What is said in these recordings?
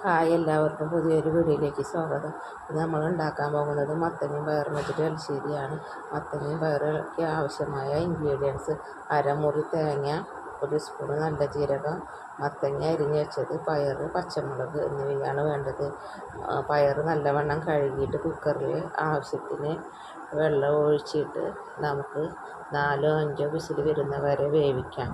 Hi എല്ലാവർക്കും പുതിയൊരു വീഡിയോയിലേക്ക് സ്വാഗതം. ഇത് നമ്മൾ ഉണ്ടാക്കാൻ പോകുന്നത് മത്തങ്ങയും പയറും വെച്ചിട്ട് എൽശ്ശേരിയാണ് മത്തങ്ങയും പയറൊക്കെ ആവശ്യമായ ഇൻഗ്രീഡിയൻസ് അരമുറി തേങ്ങ ഒരു സ്പൂൺ നല്ല ജീരകം മത്തങ്ങ അരിഞ്ഞ് വെച്ചത് പയർ പച്ചമുളക് എന്നിവയാണ് വേണ്ടത്. പയർ നല്ലവണ്ണം കഴുകിയിട്ട് കുക്കറിൽ ആവശ്യത്തിന് വെള്ളം ഒഴിച്ചിട്ട് നമുക്ക് നാലോ അഞ്ചോ വിസിൽ വരുന്ന വരെ വേവിക്കാം.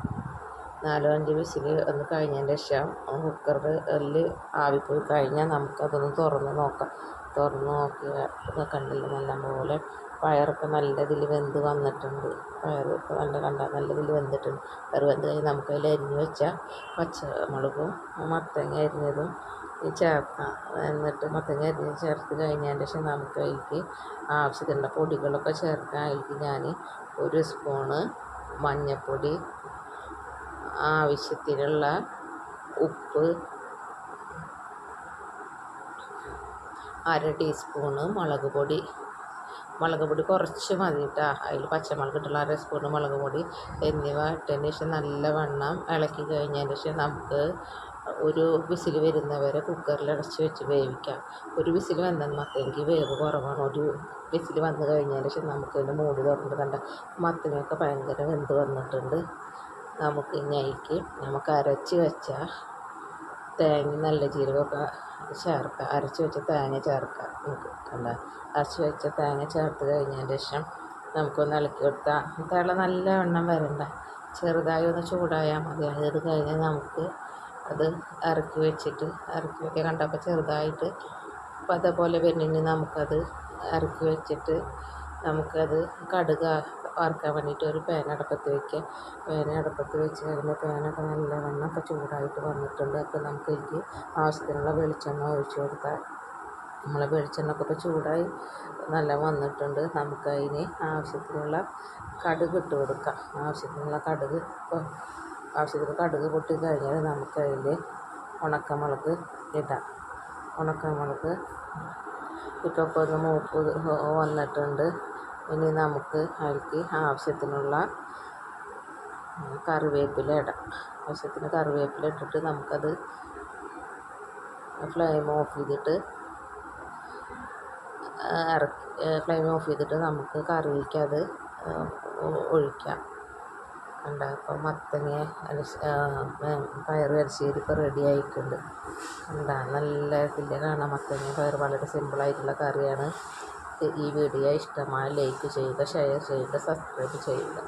നാലോ അഞ്ച് വിസിൽ ഒന്ന് കഴിഞ്ഞതിന്റെ ശേഷം കുക്കറിൽ ആവി പോയി കഴിഞ്ഞാൽ നമുക്കതൊന്ന് തുറന്ന് നോക്കാം. തുറന്ന് നോക്കിയാൽ കണ്ടില്ല? നല്ലപോലെ പയറൊക്കെ നല്ല ഇതിൽ വെന്ത് വന്നിട്ടുണ്ട്. പയറൊക്കെ നല്ല കണ്ട നല്ല ഇതിൽ വെന്തിട്ടുണ്ട്. പയർ വെന്ത് കഴിഞ്ഞ് നമുക്കതിൽ അരിഞ്ഞ് വെച്ച പച്ചമുളകും മത്തങ്ങ അരിഞ്ഞതും ഈ ചേർക്കാം എന്നിട്ട് മത്തങ്ങ അരിഞ്ഞ് ചേർത്ത് കഴിഞ്ഞതിന്റെ ശേഷം നമുക്ക് അതിലേക്ക് ആവശ്യത്തിനുള്ള പൊടികളൊക്കെ ചേർക്കാം അതിലേക്ക് ഞാൻ ഒരു സ്പൂണ് മഞ്ഞൾപ്പൊടി ആവശ്യത്തിനുള്ള ഉപ്പ് അര ടീസ്പൂണ് മുളക് പൊടി. മുളക് പൊടി കുറച്ച് മതി കേട്ടോ അതിൽ പച്ചമുളക് ഇട്ടുള്ള അര സ്പൂണ് മുളക് പൊടി എന്നിവ ഇട്ടതിന് ശേഷം നല്ലവണ്ണം ഇളക്കി കഴിഞ്ഞതിന് ശേഷം നമുക്ക് ഒരു വിസിൽ വരുന്നവരെ കുക്കറിൽ അടച്ച് വെച്ച് വേവിക്കാം. ഒരു വിസിൽ വന്നാൽ മത്തങ്ങയ്ക്ക് വേവ് കുറവാണ്. ഒരു വിസിൽ വന്ന് കഴിഞ്ഞതിന് ശേഷം നമുക്കതിന്റെ മൂടി തുറന്നിട്ട് കണ്ട മത്തനൊക്കെ ഭയങ്കര വെന്ത് വന്നിട്ടുണ്ട്. നമുക്ക് ഇനി അതിലേക്ക് നമുക്ക് അരച്ച് വെച്ച തേങ്ങ നല്ല ജീരകമൊക്കെ ചേർക്കുക അരച്ച് വെച്ച തേങ്ങ ചേർക്കുക കണ്ട അരച്ച് വെച്ച തേങ്ങ ചേർത്ത് കഴിഞ്ഞതിന് ശേഷം നമുക്കൊന്ന് ഇളക്കി കൊടുത്താൽ തിള നല്ല എണ്ണം വരണ്ട. ചെറുതായി ഒന്ന് ചൂടായാൽ മതി. അത് കഴിഞ്ഞാൽ നമുക്ക് അത് ഇറക്കി വെച്ചിട്ട് ഇറക്കി വെക്കാൻ കണ്ടപ്പോൾ ചെറുതായിട്ട് അപ്പോൾ അതേപോലെ വരുന്നെങ്കിൽ നമുക്കത് ഇറക്കി വെച്ചിട്ട് നമുക്കത് കടുക് വറുക്കാൻ വേണ്ടിയിട്ട് ഒരു പേന അടുപ്പത്ത് വയ്ക്കുക പേന അടുപ്പത്ത് വെച്ച് കഴിയുമ്പോൾ പാനൊക്കെ നല്ലവണ്ണം ഒക്കെ ചൂടായിട്ട് വന്നിട്ടുണ്ട്. അപ്പോൾ നമുക്ക് ഇതിൽ ആവശ്യത്തിനുള്ള വെളിച്ചെണ്ണ ഒഴിച്ച് കൊടുക്കാം. നമ്മളെ വെളിച്ചെണ്ണ ഒക്കെ ഇപ്പോൾ ചൂടായി നല്ല വന്നിട്ടുണ്ട്. നമുക്ക് അതിന് ആവശ്യത്തിനുള്ള കടുക് ഇട്ട് കൊടുക്കാം. ആവശ്യത്തിനുള്ള കടുക് ഇപ്പോൾ ആവശ്യത്തിന് കടുക് പൊട്ടി കഴിഞ്ഞാൽ നമുക്ക് അതിൽ ഉണക്കമുളക് ഇടാം. ഉണക്കമുളക് ഇപ്പോൾ ഒന്ന് മൂപ്പ് വന്നിട്ടുണ്ട്. ഇനി നമുക്ക് അതിലേക്ക് ആവശ്യത്തിനുള്ള കറിവേപ്പില ഇടാം. ആവശ്യത്തിന് കറിവേപ്പില ഇട്ടിട്ട് നമുക്കത് ഫ്ലെയിം ഓഫ് ചെയ്തിട്ട് ഇറക്കി ഫ്ലെയിം ഓഫ് ചെയ്തിട്ട് നമുക്ക് കറിയിലേക്ക് അത് ഒഴിക്കാം. ഉണ്ട് അപ്പോൾ മത്തങ്ങ പയർ അരശ്ശേരി ഇപ്പോൾ റെഡി ആയിട്ടുണ്ട്. എന്താ നല്ല ഇതിന്റെ കാണാം മത്തങ്ങ പയർ വളരെ സിമ്പിളായിട്ടുള്ള കറിയാണ്. ഈ വീഡിയോ ഇഷ്ടമായ ലൈക്ക് ചെയ്യുക ഷെയർ ചെയ്യുക സബ്സ്ക്രൈബ് ചെയ്യുക.